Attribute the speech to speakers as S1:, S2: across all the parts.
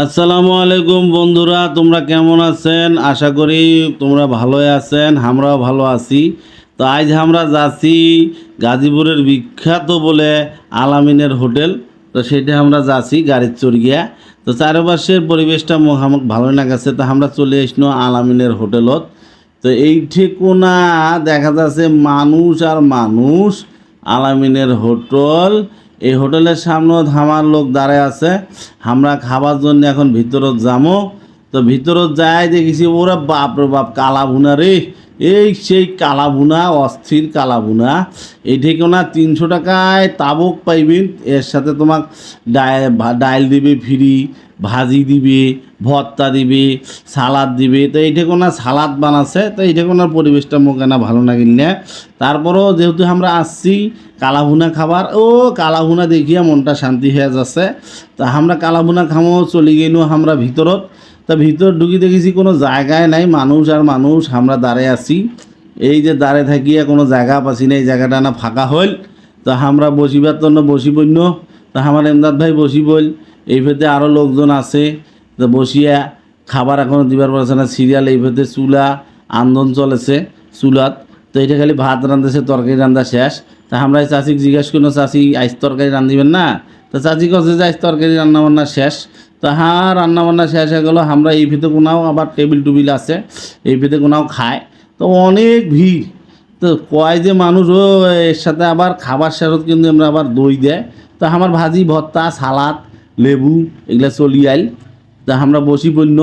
S1: আসসালামু আলাইকুম বন্ধুরা, তোমরা কেমন আছেন? আশা করি তোমরা ভালোই আছেন, আমরাও ভালো আছি। তো আজ আমরা যাচ্ছি গাজীপুরের বিখ্যাত বলে আলামিনের হোটেল। তো সেটা আমরা যাচ্ছি গাড়ির চড়িয়া তো চারপাশের পরিবেশটা মোক আমাকে ভালো লাগাছে, তো আমরা চলে আসলো আলামিনের হোটেলত। তো এই ঠিকোনা দেখা যাচ্ছে মানুষ আর মানুষ আলামিনের হোটেল। এই হোটেলের সামনেও ধামার লোক দাঁড়ায় আছে। আমরা খাবার জন্য এখন ভিতরত যামো। তো ভিতরত যাই দেখেছি, ওরা বাপ রে বাপ, কালা ভুনা রে। এই সেই কালা ভুনা অস্থির কালা ভুনা এই ঠিকানা তিনশো টাকায় তাবক পাইবেন এর সাথে তোমাক ডাইল দিবে ফ্রি ভাজি দিবে, ভর্তা দিবে, সালাদ দিবে। তো এইটা কোনো সালাদ বানাচ্ছে তো এইটা কোনো পরিবেশটা মোক না ভালো না। তারপরেও যেহেতু আমরা আসছি কালাভুনা খাবার, ও কালাভুনা দেখিয়া মনটা শান্তি হয়ে যাচ্ছে। তা আমরা কালাভুনা খামো, চলে গেল আমরা ভিতরত। তা ভিতর ঢুকি দেখেছি কোনো জায়গায় নাই, মানুষ আর মানুষ, আমরা দাঁড়ায় আছি। এই যে দাঁড়ে থাকিয়া কোনো জায়গা পাচ্ছি না, এই জায়গাটা না ফাঁকা হইল। তো আমরা বসিবার জন্য বসি বন্য। তা আমার এমদাদ ভাই বসি বল এই ভেতে আরও লোকজন আছে। তো বসিয়া খাবার এখনও দিবার পারছে না, সিরিয়াল এই ভেতে চুলা, আন্দোলন চলেছে চুলাত। তো এটা খালি ভাত রান্ধেছে, তরকারি রান্ধা শেষ। তা আমরা চাষিকে জিজ্ঞেস করল চাষি আইস তরকারি রান্ধিবেন না? তো চাচি কছে যে, আইস তরকারি রান্না বান্না শেষ। তো হ্যাঁ রান্না বান্না শেষ হয়ে গেলো, আমরা এই ভিতরে কোনাও আবার টেবিল টুবিল আছে, এই ভিতরে কোনাও খায়। তো অনেক ভিড়। তো কয় যে মানুষ, ও, এর সাথে আবার খাবার শেষত কিন্তু আমরা আবার দই দেয়। তো আমার ভাজি, ভর্তা, সালাদ, লেবু, এগুলা চলি আইল। তা আমরা বসি পণ্য,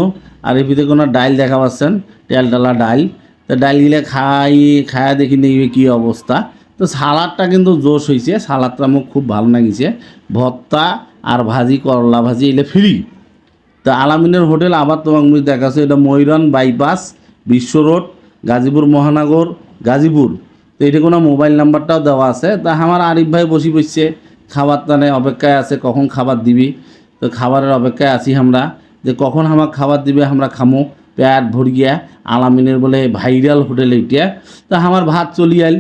S1: আর এই ভিতরে কোনো ডাইল দেখা পাচ্ছেন, তেল ডালা ডাইল। তো ডাইলগুলা খাই, খায়া দেখি দেখবে কী অবস্থা। তো সালাদটা কিন্তু জোশ হয়েছে সালাদটা মোক খুব ভালো লাগিছে। ভর্তা আর ভাজি, করলা ভাজি এগুলো ফ্রি তো আলামিনের হোটেল, আবার তোমাকে মুই দেখাচ্ছি, এটা ময়ূরন বাইপাস বিশ্ব রোড, গাজীপুর মহানগর, গাজীপুর। তো এটা কোনো মোবাইল নাম্বারটাও দেওয়া আছে। তা আমার আরিফ ভাই বসি পড়ছে খাবার টানে অপেক্ষায় আছে, কখন খাবার দিবি? তো খাবারের অপেক্ষায় আছি আমরা, যে কখন আমার খাবার দিবে আমরা খামো। পেট ভরিয়া আলামিনের বলে ভাইরাল হোটেল এইটা তা আমার ভাত চলি আইল।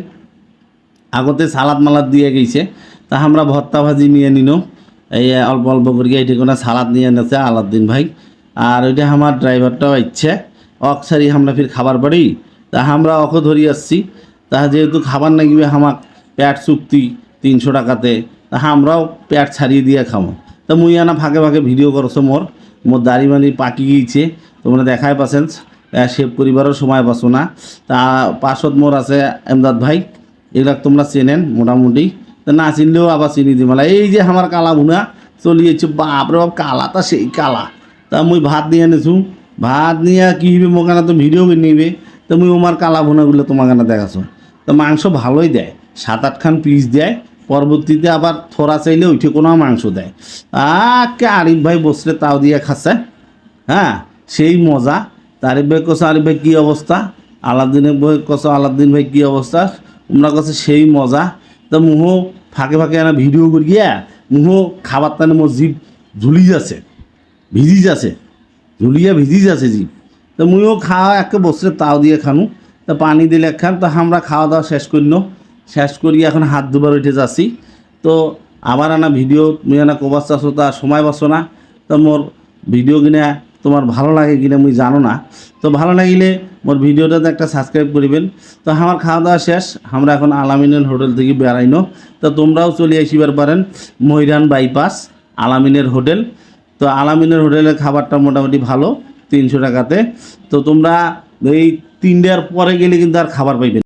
S1: আগতে সালাদ মালাদ দিয়ে গেছে। তা আমরা ভর্তা ভাজি নিয়ে নিন। এই অল্প অল্প করিয়া এটি কোনো সালাদ নিয়ে এনেছে আলাদ্দিন ভাই। আর ওইটা আমার ড্রাইভারটাও ইচ্ছে অকসারি আমরা ফির খাবার বাড়ি। তা আমরা অক ধরি আসছি। তা যেহেতু খাবার নাগিবে আমাক পেট চুক্তি তিনশো টাকাতে, তা আমরাও পেট ছাড়িয়ে দিয়ে খামো। তা মুই আনা ফাঁকে ফাঁকে ভিডিও করছ মোর। মোর দাড়ি মানি পাকি গিয়েছে। তোমরা দেখাই পাচ্ছেন সেভ পরিবারও সময় পাচ্ছ না। তা পাশত মোর আছে এমদাদ ভাই। এগুলা তোমরা চেনেন মোটামুটি। তা না চিনলেও আবার চিনি দিমালা এই যে আমার কালা ভুনা চলিয়েছে বাপরে বাপ, কালা তা সেই কালা। তা মুই ভাত নিয়ে এনেছু ভাত নিয়ে কী হইবে মোকানা তো ভিডিও নিবে তো মুই ওমার কালা ভুনাগুলো তোমাকে না দেখাছো তো মাংস ভালোই দেয়। সাত আটখান পিস দেয়। পরবর্তীতে আবার থোড়া চাইলে ওইঠে কোনো মাংস দেয়। আকে আরিফ ভাই বসলে তাও দিয়ে খাচ্ছে হ্যাঁ সেই মজা। তারিফ ভাই কছে আরিফ ভাই, কী অবস্থা আলাদিনের ভাই কছে, আলাদিন ভাই, কী অবস্থা তোমরা কাছে, সেই মজা। তো মুহ ফাঁকে ফাঁকে এনা ভিডিও করি গিয়া মুহ খাবার তানে মোর জিভ ঝুলি যাচ্ছে ভিজি যাচ্ছে ঝুলিয়া ভিজি যাচ্ছে জিভ তো মুইও খাওয়া একে বসে তাও দিয়ে খানু। তো পানি দিলে খান তো আমরা খাওয়া দাওয়া শেষ করিনো শেষ করি এখন হাত দুবার উঠে যাচ্ছি। তো আবার আনা ভিডিও, মুই আনা কবার চাষো তা সময় পাচ্ছ না। তো মোর ভিডিও কিনা তোমার ভালো লাগে কিনা মুই জানো না। তো ভালো লাগিলে মোর ভিডিওটাতে একটা সাবস্ক্রাইব করিবেন। তো আমার খাওয়া দাওয়া শেষ, আমরা এখন আলামিনের হোটেল থেকে বেড়াইনো। তো তোমরাও চলে আসিবার পারেন মহিরান বাইপাস, আলামিনের হোটেল। তো আলামিনের হোটেলের খাবারটা মোটামুটি ভালো, তিনশো টাকাতে। তো তোমরা এই তিনটার পরে গেলে কিন্তু আর খাবার পাইবে।